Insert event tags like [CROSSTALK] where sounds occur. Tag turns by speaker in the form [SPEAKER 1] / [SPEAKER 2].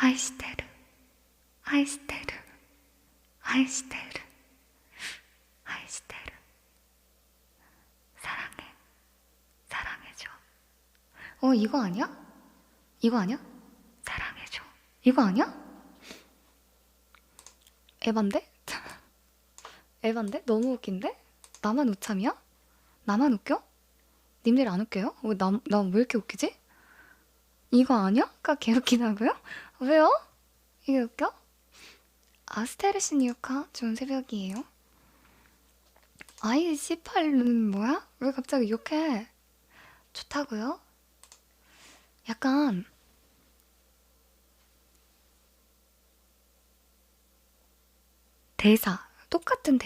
[SPEAKER 1] 아이스테르, 아이스테르, 아이스테르, 아이스테르. 사랑해, 사랑해줘. 어, 이거 아니야? 이거 아니야? 사랑해줘. 이거 아니야? 에반데? [LAUGHS] 에반데? 너무 웃긴데? 나만 우참이야? 나만 웃겨? 님들 안 웃겨요? 왜 나, 나 왜 이렇게 웃기지? 이거 아니야? 까 개웃기다고요? 왜요? 이게 웃겨? 아스테르시니우카 좋은 새벽이에요. 아이 C8은 뭐야? 왜 갑자기 욕해? 좋다고요? 약간 대사 똑같은 대